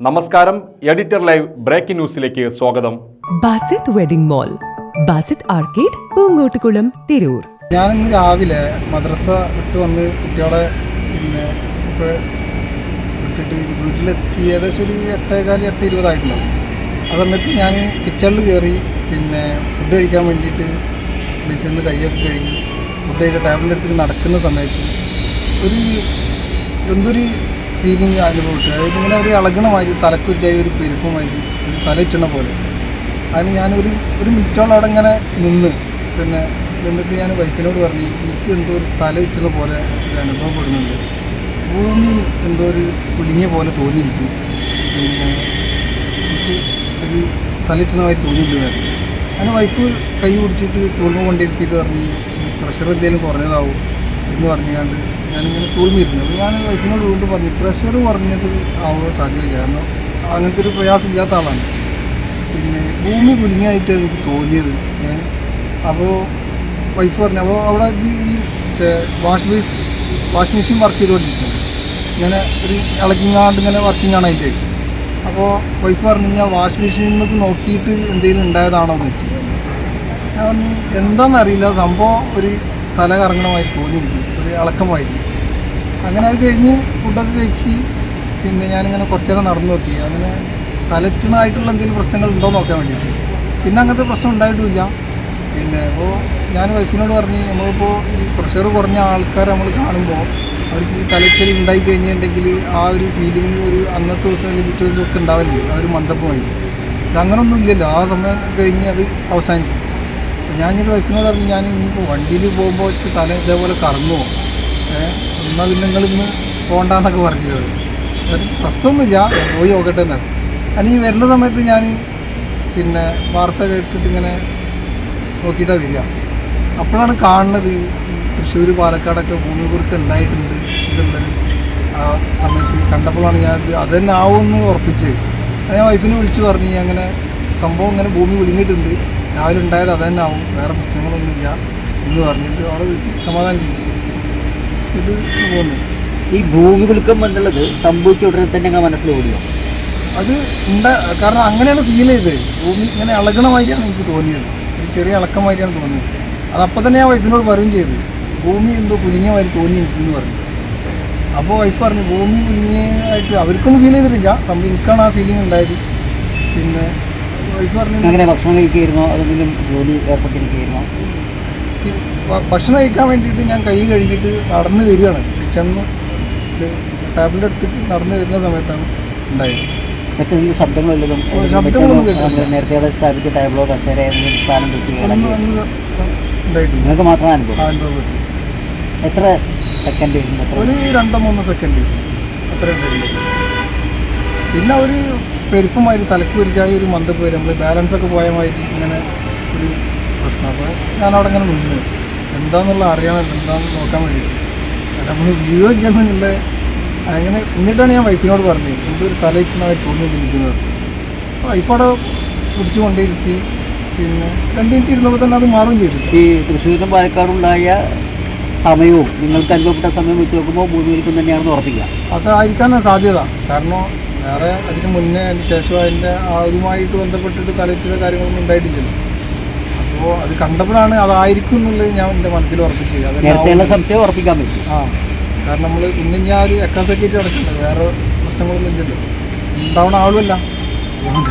നമസ്കാരം editor live breaking ന്യൂസിലേക്ക് സ്വാഗതം. Basith wedding mall Basith arcade Poonkottukulam Tirur. ഇന്ന് രാവിലെ മദ്രസ വിട്ട് വന്ന് കുട്ടികളെ പിന്നെ ഇപ്പോൾ വിട്ടിട്ട് വീട്ടിലെത്തി ഏകദേശം ഒരു എട്ടേകാലി എട്ട് ഇരുപതായിട്ടുണ്ടാവും ആ സമയത്ത് ഞാൻ കിച്ചണിൽ കയറി പിന്നെ ഫുഡ് കഴിക്കാൻ വേണ്ടിയിട്ട് ബസ്സിൽ നിന്ന് കൈയൊക്കെ കഴുകി ഫുഡ് കഴിക്കാൻ ടേബിളിന്റെ അടുത്ത് നടക്കുന്ന സമയത്ത് ഒരു എന്തൊരു ഫീലിംഗ് അനുഭവിച്ചു അതായത് ഇങ്ങനെ ഒരു ഇളകണ മാതിരി തലക്കൊരു ഒരു പെരുപ്പ് മാതിരി ഒരു തലയിച്ചണ പോലെ. അതിന് ഞാനൊരു ഒരു മിനിറ്റോളം അവിടെ ഇങ്ങനെ നിന്ന്. പിന്നെ എന്നിട്ട് ഞാൻ വൈഫിനോട് പറഞ്ഞു എനിക്ക് എന്തോ ഒരു തല വെച്ചത് പോലെ ഒരു അനുഭവപ്പെടുന്നുണ്ട്. ഭൂമി എന്തോ ഒരു കുലുങ്ങിയ പോലെ തോന്നിയിട്ട് പിന്നെ എനിക്ക് ഒരു തലയിറ്റുന്ന മാതിരി തോന്നിയിട്ടുണ്ട് അങ്ങനെ വൈഫ് കൈ പിടിച്ചിട്ട് സ്റ്റൂളിൽ കൊണ്ടിരുത്തിയിട്ട് പറഞ്ഞു പ്രഷർ എന്തെങ്കിലും കുറഞ്ഞതാവും. എന്ന് പറഞ്ഞുകൊണ്ട് ഞാനിങ്ങനെ സ്കൂളിൽ അപ്പോൾ ഞാൻ വൈഫിനോട് വീണ്ടും പറഞ്ഞു പ്രഷർ കുറഞ്ഞത് ആവാൻ സാധ്യതയില്ല. കാരണം അങ്ങനത്തെ ഒരു പ്രയാസം ഇല്ലാത്ത ആളാണ്. പിന്നെ ഭൂമി കുലുങ്ങിയായിട്ട് എനിക്ക് തോന്നിയത്. അപ്പോൾ വൈഫ് പറഞ്ഞു അപ്പോൾ അവിടെ ഈ wash base washing machine work ചെയ്തുകൊണ്ടിരിക്കുന്നു. ഇങ്ങനെ ഒരു ഇളക്കിങ്ങാണ്ട് ഇങ്ങനെ വർക്കിംഗ് ആണ് അതിന്റെ. അപ്പോൾ വൈഫ് പറഞ്ഞു കഴിഞ്ഞാൽ വാഷ് മെഷീനിലേക്ക് നോക്കിയിട്ട് എന്തെങ്കിലും ഉണ്ടായതാണോ എന്ന് വെച്ചു. ഞാൻ പറഞ്ഞു എന്താണെന്നറിയില്ല സംഭവം ഒരു തല കറങ്ങണമായി തോന്നിയിരിക്കും ഒരു ഇളക്കമായിരിക്കും അങ്ങനെ അത് കഴിഞ്ഞ് ഫുഡൊക്കെ കഴിച്ച് പിന്നെ ഞാനിങ്ങനെ കുറച്ച് നേരം നടന്നു നോക്കി. അങ്ങനെ തലറ്റിനായിട്ടുള്ള എന്തെങ്കിലും പ്രശ്നങ്ങൾ ഉണ്ടോ നോക്കാൻ വേണ്ടിയിട്ട്. പിന്നെ അങ്ങനത്തെ പ്രശ്നം ഉണ്ടായിട്ടില്ല. പിന്നെ ഇപ്പോൾ ഞാൻ വൈഫിനോട് പറഞ്ഞ് നമ്മളിപ്പോൾ ഈ പ്രഷർ കുറഞ്ഞ ആൾക്കാർ നമ്മൾ കാണുമ്പോൾ അവർക്ക് ഈ തലയ്ക്കൽ ഉണ്ടായി കഴിഞ്ഞിട്ടുണ്ടെങ്കിൽ ആ ഒരു ഫീലിംഗ് ഒരു അന്നത്തെ ദിവസം അല്ലെങ്കിൽ പിറ്റേ ദിവസമൊക്കെ ഉണ്ടാവില്ലേ ആ ഒരു മന്ദപ്പമായി ഇതങ്ങനൊന്നും ഇല്ലല്ലോ. ആ സമയം കഴിഞ്ഞ് അത് അവസാനിച്ചു. അപ്പോൾ ഞാൻ എന്റെ വൈഫിനോട് പറഞ്ഞു ഞാൻ ഇനിയിപ്പോൾ വണ്ടിയിൽ പോകുമ്പോൾ തല ഇതേപോലെ കറങ്ങുമോ എന്നാൽ പിന്നെ നിങ്ങൾ ഇന്ന് പോകണ്ടെന്നൊക്കെ പറഞ്ഞത് പ്രശ്നമൊന്നുമില്ല പോയി നോക്കട്ടെ എന്നാൽ അതിന് ഈ വരുന്ന സമയത്ത് ഞാൻ പിന്നെ വാർത്ത കേട്ടിട്ട് ഇങ്ങനെ നോക്കിയിട്ടാണ് വരിക. അപ്പോഴാണ് കാണുന്നത് ഈ തൃശ്ശൂർ പാലക്കാടൊക്കെ ഭൂമി കുറുക്ക് ഉണ്ടായിട്ടുണ്ട് ഇതുള്ളത് ആ സമയത്ത് കണ്ടപ്പോഴാണ് ഞാൻ അത് തന്നെ ആവുമെന്ന് ഉറപ്പിച്ച്. ഞാൻ വൈഫിനെ വിളിച്ച് പറഞ്ഞു അങ്ങനെ സംഭവം ഇങ്ങനെ ഭൂമി കുലുങ്ങിയിട്ടുണ്ട് രാവിലെ ഉണ്ടായത് അത് തന്നെ ആവും വേറെ പ്രശ്നങ്ങളൊന്നുമില്ല എന്ന് പറഞ്ഞിട്ട് അവിടെ വിളിച്ച് സമാധാനിപ്പിച്ചു ഇത് പോകുന്നു ഈ ഭൂമി കുലുക്കം എന്നുള്ളത് സംഭവിച്ച ഉടനെ തന്നെ ഞങ്ങൾ മനസ്സിൽ ഓടിയോ? അത് ഉണ്ടാ കാരണം അങ്ങനെയാണ് ഫീൽ ചെയ്തത്. ഭൂമി ഇങ്ങനെ ഇളകണ മാതിരിയാണ് എനിക്ക് തോന്നിയത്. ഒരു ചെറിയ അളക്കമായിട്ടാണ് മാതിരിയാണ് തോന്നിയത്. അതപ്പോൾ തന്നെ ഞാൻ വൈഫിനോട് പറയുകയും ചെയ്തു. ഭൂമി എന്തോ കുലുങ്ങിയ മാതിരി തോന്നി എനിക്ക് എന്ന് പറഞ്ഞു. അപ്പോൾ വൈഫ് പറഞ്ഞു ഭൂമി കുലുങ്ങിയായിട്ട് അവർക്കൊന്നും ഫീൽ ചെയ്തിട്ടില്ല. സംഭവം എനിക്കാണ് ആ ഫീലിംഗ് ഉണ്ടായത്. പിന്നെ വൈഫ് പറഞ്ഞു അങ്ങനെ ഭക്ഷണം കഴിക്കുകയായിരുന്നോ അതെങ്കിലും ജോലി ഏർപ്പെട്ടിരിക്കുകയായിരുന്നോ? ഭക്ഷണം കഴിക്കാൻ വേണ്ടിയിട്ട് ഞാൻ കൈ കഴുകിയിട്ട് നടന്ന് വരികയാണ്. കിച്ചണിന്ന് ടാബ്ലറ്റ് എടുത്തിട്ട് നടന്ന് വരുന്ന സമയത്താണ് ഉണ്ടായത്. മറ്റെന്തെങ്കിലും നേരത്തെ അവിടെ സ്ഥാപിച്ച ടേബിളോ കസേര സ്ഥാനം നിങ്ങൾക്ക് അനുഭവം എത്ര സെക്കൻഡ് ഒരു രണ്ടോ മൂന്നോ സെക്കൻഡ് അത്ര ഉണ്ടായിരുന്നു പിന്നെ ഒരു പെരുപ്പമാതിരി തലക്ക് വരിച്ചായി ഒരു മന്ദപ്പ് വരും നമ്മൾ ബാലൻസ് ഒക്കെ പോയ മാതിരി ഇങ്ങനെ ഒരു പ്രശ്നം. അപ്പോൾ ഞാനവിടെ അവിടെ ഇങ്ങനെ നിന്ന്. എന്താണെന്നുള്ള അറിയാനല്ല. എന്താണെന്ന് നോക്കാൻ വേണ്ടിയിട്ട്. നമ്മൾ വീഡിയോ ചെയ്യാന്നുള്ള അങ്ങനെ എന്നിട്ടാണ് ഞാൻ വൈഫിനോട് പറഞ്ഞത്. എന്തൊരു തലയിക്കുന്നതായി തോന്നിക്കുന്നത് അപ്പോൾ വൈഫോടെ പിടിച്ചു കൊണ്ടേയിരുത്തി. പിന്നെ രണ്ട് മിനിറ്റ് ഇരുന്നപ്പോൾ തന്നെ അത് മാറും ചെയ്തു ഈ തൃശ്ശൂരിലും പാലക്കാടുണ്ടായ സമയവും നിങ്ങൾക്ക് അനുഭവപ്പെട്ട സമയം വെച്ച് നോക്കുമ്പോൾ ഭൂമി കുലുക്കം തന്നെയാണെന്ന് ഉറപ്പിക്കുക. അതായിരിക്കാനാണ് സാധ്യത. കാരണം വേറെ അതിന് മുന്നേ അതിന് ശേഷം അതിന്റെ അതുമായിട്ട് ബന്ധപ്പെട്ടിട്ട് തലറ്റിലെ കാര്യങ്ങളൊന്നും ഉണ്ടായിട്ടില്ലല്ലോ അപ്പോൾ അത് കണ്ടപ്പോഴാണ് അതായിരിക്കും എന്നുള്ളത് ഞാൻ എന്റെ മനസ്സിൽ ഉറപ്പിച്ചത്. സംശയം ഉറപ്പിക്കാൻ പറ്റും. ആ. കാരണം നമ്മൾ പിന്നെ ഞാൻ ഒരു എക്കാസക്കേറ്റ് നടക്കണ്ടേ. വേറെ പ്രശ്നങ്ങളൊന്നും ഇല്ലല്ലോ. ഉണ്ടാവണ ആളുമല്ല. അതുകൊണ്ട്